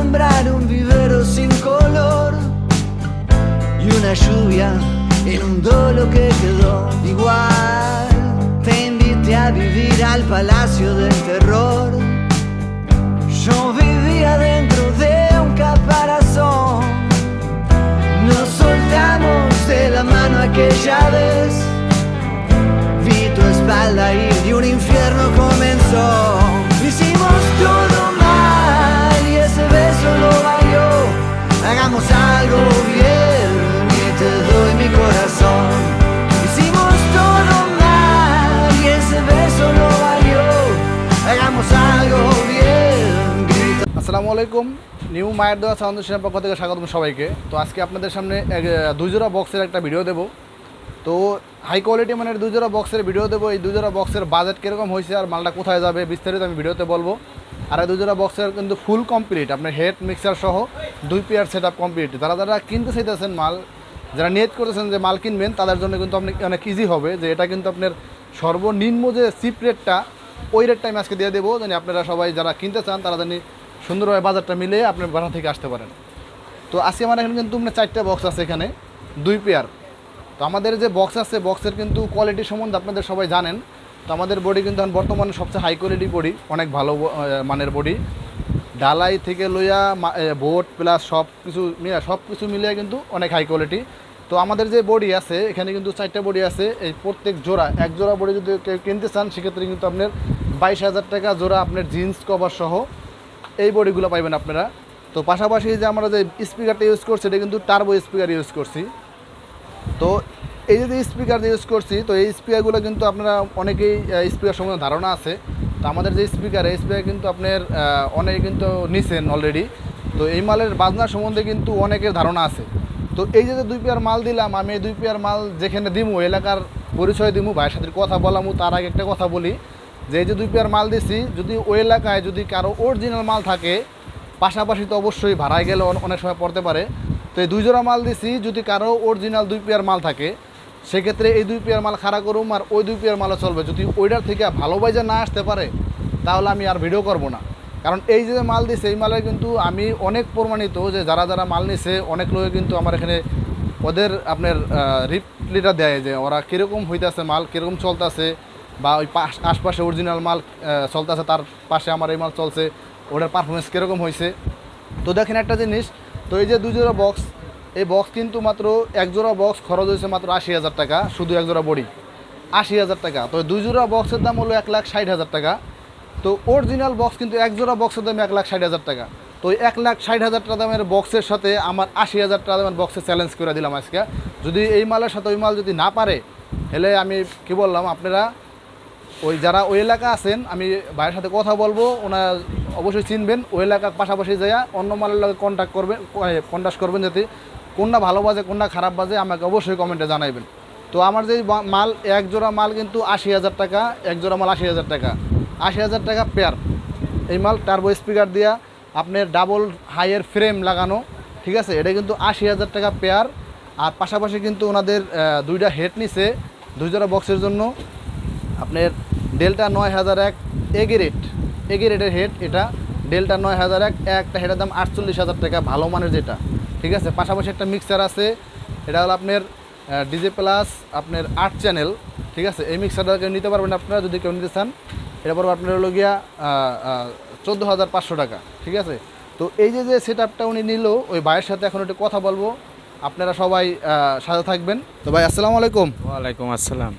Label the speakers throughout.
Speaker 1: Sembrar un vivero sin color y una lluvia inundó lo que quedó igual. Te invité a vivir al palacio del terror. Yo vivía dentro de un caparazón. Nos soltamos de la mano aquella vez. Vi tu espalda y
Speaker 2: আসসালামু আলাইকুম new মায়ের দেওয়া ফাউন্ডেশনের পক্ষ থেকে স্বাগতম সবাইকে। তো আজকে আপনাদের সামনে এক, আহ, জোড়া বক্সের একটা ভিডিও দেবো। তো হাই কোয়ালিটি মানের দুই জোড়া বক্সের ভিডিও দেবো। এই দুই জোড়া বক্সের বাজেট কীরকম হয়েছে আর মালটা কোথায় যাবে বিস্তারিত আমি ভিডিওতে বলব। আর এই দুই জোড়া বক্সের কিন্তু ফুল কমপ্লিট আপনার হেড মিক্সার সহ দুই পেয়ার সেট আপ কমপ্লিট যারা যারা কিনতে চাইতেছেন মাল যারা নিয়ত করতেছেন যে মাল কিনবেন তাদের জন্য কিন্তু আপনি অনেক ইজি হবে যে এটা কিন্তু আপনার সর্বনিম্ন যে চিপ রেটটা ওই রেটটা আমি আজকে দিয়ে দেবো। জানি আপনারা সবাই যারা কিনতে চান তারা জানি সুন্দরভাবে বাজারটা মিলে আপনি বাসা থেকে আসতে পারেন। তো আজকে আমার এখানে কিন্তু আপনার চারটা বক্স আছে এখানে, দুই পেয়ার তো আমাদের যে বক্স আছে বক্সের কিন্তু কোয়ালিটি সম্বন্ধে আপনাদের সবাই জানেন। তো আমাদের বডি কিন্তু এখন বর্তমানে সবচেয়ে হাই কোয়ালিটি বডি অনেক ভালো মানের বডি ডালাই থেকে লইয়া বোট প্লাস সব কিছু মিলে সব কিছু মিলিয়ে কিন্তু অনেক হাই কোয়ালিটি তো আমাদের যে বডি আছে, এখানে কিন্তু চারটা বডি আছে। এই প্রত্যেক জোড়া, এক জোড়া বডি যদি কেউ কিনতে চান, সেক্ষেত্রে কিন্তু আপনার বাইশ হাজার টাকা জোড়া আপনার জিন্স কভার সহ এই বডিগুলো পাইবেন আপনারা। তো পাশাপাশি যে আমরা যে স্পিকারটা ইউজ করছি, এটা কিন্তু টার্বো স্পিকার ইউজ করছি। তো এই যে স্পিকার ইউজ করছি, তো এই স্পিকারগুলো কিন্তু আপনারা অনেকেই স্পিকার সম্বন্ধে ধারণা আছে। তো আমাদের যে স্পিকার এই স্পিকার কিন্তু আপনার অনেকে কিন্তু নিছেন অলরেডি তো এই মালের বাজনা সম্বন্ধে কিন্তু অনেকের ধারণা আছে। তো এই যে দুই পেয়ার মাল দিলাম, আমি এই দুই পেয়ার মাল যেখানে দিমু, এলাকার পরিচয় দিমু, ভাইয়ের সাথে কথা বলামু, তার আগে একটা কথা বলি। যে যে দুই পেয়ার মাল দিছি, যদি ওই এলাকায় যদি কারও অরিজিনাল মাল থাকে, পাশাপাশি তো অবশ্যই ভাড়ায় গেলে অনেক সময় পড়তে পারে। তো এই দুই জোড়া মাল দিছি, যদি কারও অরিজিনাল দুই পেয়ার মাল থাকে, সেক্ষেত্রে এই দুই পেয়ার মাল খাড়া করুম আর ওই দুই পেয়ার মালও চলবে। যদি ওইটার থেকে ভালো বাইজা না আসতে পারে, তাহলে আমি আর ভিডিও করব না। কারণ এই যে মাল দিছে, এই মালের কিন্তু আমি অনেক প্রমাণিত যে যারা যারা মাল নিছে, অনেক লোকে কিন্তু আমার এখানে ওদের আপনার রিপ্লিটা দেয় যে ওরা কীরকম হইতেছে মাল, কীরকম চলতেছে বা ওই পাশ আশপাশে অরিজিনাল মাল চলতেছে, তার পাশে আমার এই মাল চলছে, ওটার পারফরমেন্স কীরকম হয়েছে তো দেখেন একটা জিনিস, তো এই যে দুই জোড়া বক্স এই বক্স কিন্তু মাত্র এক জোড়া বক্স খরচ হয়েছে মাত্র আশি হাজার টাকা, শুধু এক জোড়া বডি, আশি হাজার টাকা। তো দুই জোড়া বক্সের দাম হলো এক লাখ ষাট হাজার টাকা। তো অরিজিনাল বক্স কিন্তু এক জোড়া বক্সের দাম এক লাখ ষাট হাজার টাকা। তো এক লাখ ষাট হাজার টাকা দামের বক্সের সাথে আমার আশি হাজার টাকা দামের বক্সে চ্যালেঞ্জ করে দিলাম আজকে। যদি এই মালের সাথে ওই মাল যদি না পারে, তাহলে আমি কি বললাম, আপনারা ওই যারা ওই এলাকা আছেন, আমি ভাইয়ের সাথে কথা বলব, ওনার অবশ্যই চিনবেন, ওই এলাকার পাশাপাশি যাইয়া অন্য মালের লগে কন্ট্যাক্ট করবেন কন্ট্যাক্ট করবেন যাতে কোনটা ভালো বাজে, কোনটা খারাপ বাজে, আমাকে অবশ্যই কমেন্টে জানাইবেন। তো আমার যে মাল, এক জোড়া মাল কিন্তু আশি হাজার টাকা, এক জোড়া মাল আশি হাজার টাকা। আশি হাজার টাকা পেয়ার এই মাল টার্বো স্পিকার দিয়া আপনার ডাবল হাইয়ের ফ্রেম লাগানো, ঠিক আছে? এটা কিন্তু আশি হাজার টাকা পেয়ার আর পাশাপাশি কিন্তু ওনাদের দুইটা হেড নিছে, দুই জোড়া বক্সের জন্য। আপনার ডেল্টা নয় হাজার এক এগে রেট এগে রেটের হেড এটা, ডেল্টা নয় হাজার এক একটা হেডের দাম আটচল্লিশ হাজার টাকা, ভালো মানের যেটা, ঠিক আছে? পাশাপাশি একটা মিক্সার আছে, এটা হলো আপনার ডিজে প্লাস আপনার আট চ্যানেল ঠিক আছে? এই মিক্সারটা কেউ নিতে পারবেন আপনারা, যদি কেউ নিতে চান, এটা পড়বে আপনার হলো গিয়া চোদ্দ হাজার পাঁচশো টাকা, ঠিক আছে? তো এই যে যে সেট আপটা উনি নিল, ওই ভাইয়ের সাথে এখন একটু কথা বলব, আপনারা সবাই সাথে থাকবেন। তো ভাই, আসসালামু আলাইকুম।
Speaker 3: ওয়ালাইকুম আসসালাম।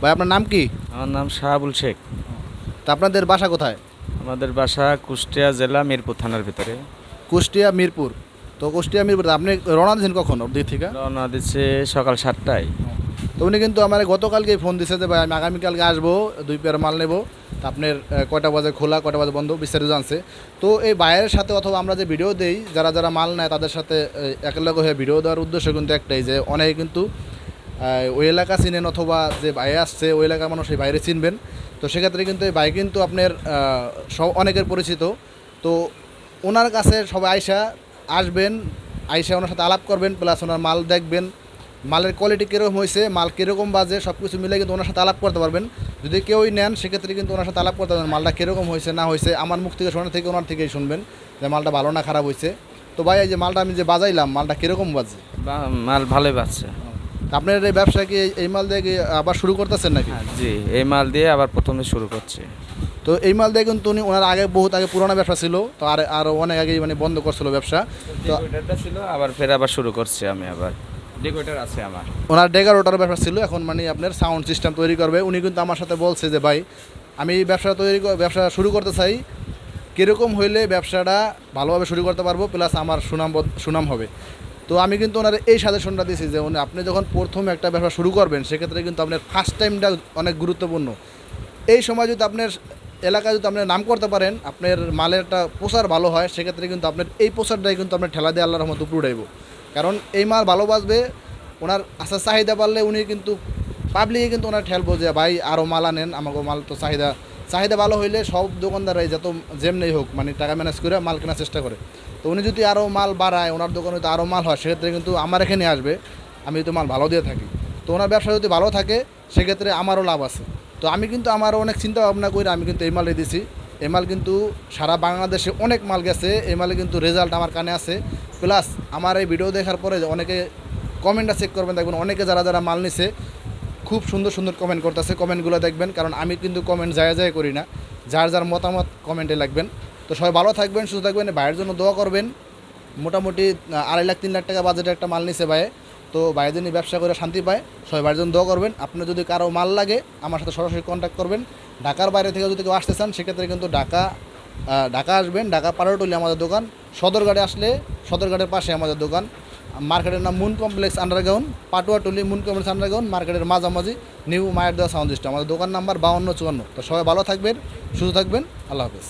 Speaker 2: ভাই আপনার নাম কি?
Speaker 3: আমার নাম শাহাবুল শেখ।
Speaker 2: তা আপনাদের বাসা কোথায়?
Speaker 3: আমাদের বাসা কুষ্টিয়া জেলা মিরপুর থানার ভিতরে।
Speaker 2: কুষ্টিয়া মিরপুর। তো কুষ্টিয়া মিরপুর আপনি রওনা দিয়েছেন কখন ওদিক থেকে?
Speaker 3: রওনা দিচ্ছে সকাল সাতটায়।
Speaker 2: তো উনি কিন্তু আমার গতকালকে ফোন দিছে যে ভাই আমি আগামীকালকে আসব দুই পেয়ার মাল নেব। তা আপনার কয়টা বাজে খোলা কয়টা বাজে বন্ধ বিস্তারিত জানছে। তো এই বাইরের সাথে অথবা আমরা যে ভিডিও দেই যারা যারা মাল নেয় তাদের সাথে একেলগে হয়ে ভিডিও দেওয়ার উদ্দেশ্য কিন্তু একটাই যে অনেকে কিন্তু ওই এলাকা চিনেন অথবা যে বাইরে আসছে, ওই এলাকার মানুষ এই বাইরে চিনবেন। তো সেক্ষেত্রে কিন্তু এই বাইক কিন্তু আপনার সব অনেকের পরিচিত। তো ওনার কাছে সবাই আইসা আসবেন, আইসা ওনার সাথে আলাপ করবেন প্লাস ওনার মাল দেখবেন। মালের কোয়ালিটি কীরকম হয়েছে মাল কীরকম বাজে সব কিছু মিলে কিন্তু ওনার সাথে আলাপ করতে পারবেন। যদি কেউই নেন, সেক্ষেত্রে কিন্তু ওনার সাথে আলাপ করতে পারবেন, মালটা কীরকম হয়েছে না হয়েছে আমার মুখ থেকে শোনার থেকে ওনার থেকেই শুনবেন যে মালটা ভালো না খারাপ হয়েছে তো ভাই, এই যে মালটা আমি যে বাজাইলাম, মালটা কীরকম বাজে?
Speaker 3: মাল ভালোই পাচ্ছে
Speaker 2: আপনার এই ব্যবসা কি এই- মাল দিয়ে কি আবার শুরু করতেছেন নাকি?
Speaker 3: জি এই মাল দিয়ে আবার প্রথমে শুরু করছি।
Speaker 2: তো এই মাল দিয়ে কিন্তু উনি ওনার আগে বহুত আগে পুরোনো ব্যবসা ছিল তো আর আরও অনেক আগে মানে বন্ধ করছিল ব্যবসা। তো
Speaker 3: ডেকোরেটরটা ছিল আবার ফের আবার শুরু করছি আমি আবার। ডেকোরেটর আছে আমার।
Speaker 2: ওনার ডেগারোটার ব্যবসা ছিল এখন মানে আপনার সাউন্ড সিস্টেম তৈরি করবে। উনি কিন্তু আমার সাথে বলছে যে ভাই আমি এই ব্যবসা তৈরি ব্যবসা শুরু করতে চাই। কীরকম হইলে ব্যবসাটা ভালোভাবে শুরু করতে পারব প্লাস আমার সুনাম সুনাম হবে। তো আমি কিন্তু ওনার এই সাজেশনটা দিয়েছি যে উনি আপনি যখন প্রথম একটা ব্যবসা শুরু করবেন, সেক্ষেত্রে কিন্তু আপনার ফার্স্ট টাইমটা অনেক গুরুত্বপূর্ণ। এই সময় যদি আপনার এলাকায় যদি আপনি নাম করতে পারেন, আপনার মালের একটা প্রচার ভালো হয়, সেক্ষেত্রে কিন্তু আপনার এই প্রচারটাই কিন্তু আপনার ঠেলা দিয়ে আল্লাহর রহমত উপরে উঠাইব। কারণ এই মাল ভালো বাঁচবে, ওনার আশা চাহিদা পারলে উনি কিন্তু পাবলিকে কিন্তু ওনার ঠেলবো যে ভাই আরও মাল আনেন আমাকে মাল তো চাহিদা চাহিদা ভালো হইলে সব দোকানদারাই যত যেমনি হোক মানে টাকা ম্যানেজ করে মাল কেনার চেষ্টা করে। তো উনি যদি আরও মাল বাড়ায়, ওনার দোকানে যদি আরও মাল হয়, সেক্ষেত্রে কিন্তু আমার এখানে আসবে, আমি তো মাল ভালো দিয়ে থাকি। তো ওনার ব্যবসা যদি ভালো থাকে, সেক্ষেত্রে আমারও লাভ আছে। তো আমি কিন্তু আমার অনেক চিন্তা ভাবনা করে আমি কিন্তু এই মালে দিছি। এই মাল কিন্তু সারা বাংলাদেশে অনেক মাল গেছে, এই মালে কিন্তু রেজাল্ট আমার কানে আছে। প্লাস আমার এই ভিডিও দেখার পরে অনেকে কমেন্টটা চেক করবেন, দেখবেন অনেকে যারা যারা মাল নিছে, খুব সুন্দর সুন্দর কমেন্ট করতেছে। কমেন্টগুলো দেখবেন, কারণ আমি কিন্তু কমেন্ট যায় যায় করি না। যার যার মতামত কমেন্টে লাগবেন। তো সবাই ভালো থাকবেন, সুস্থ থাকবেন, ভাইয়ের জন্য দোয়া করবেন। মোটামুটি আড়াই লাখ, তিন লাখ টাকা বাজেটে একটা মাল নিছে ভাইয়ে তো বাইরে যিনি ব্যবসা করে শান্তি পায়। সবাই ভাইয়ের জন্য দোয়া করবেন। আপনার যদি কারও মাল লাগে, আমার সাথে সরাসরি কন্ট্যাক্ট করবেন। ঢাকার বাইরে থেকে যদি কেউ আসতে চান, সেক্ষেত্রে কিন্তু ঢাকা ঢাকা আসবেন। ঢাকা পারোটলি আমাদের দোকান। সদরঘাটে আসলে সদরঘাটের পাশে আমাদের দোকান। মার্কেটের নাম moon complex underground, Patuatuli moon complex underground, মার্কেটের মাঝামাঝি নিউ মায়ের দেওয়া সাউন্ড সিস্টেম আমাদের দোকান নাম্বার বাউন্ন চুয়ান্ন। তো সবাই ভালো থাকবেন, সুস্থ থাকবেন। আল্লাহ হাফেজ।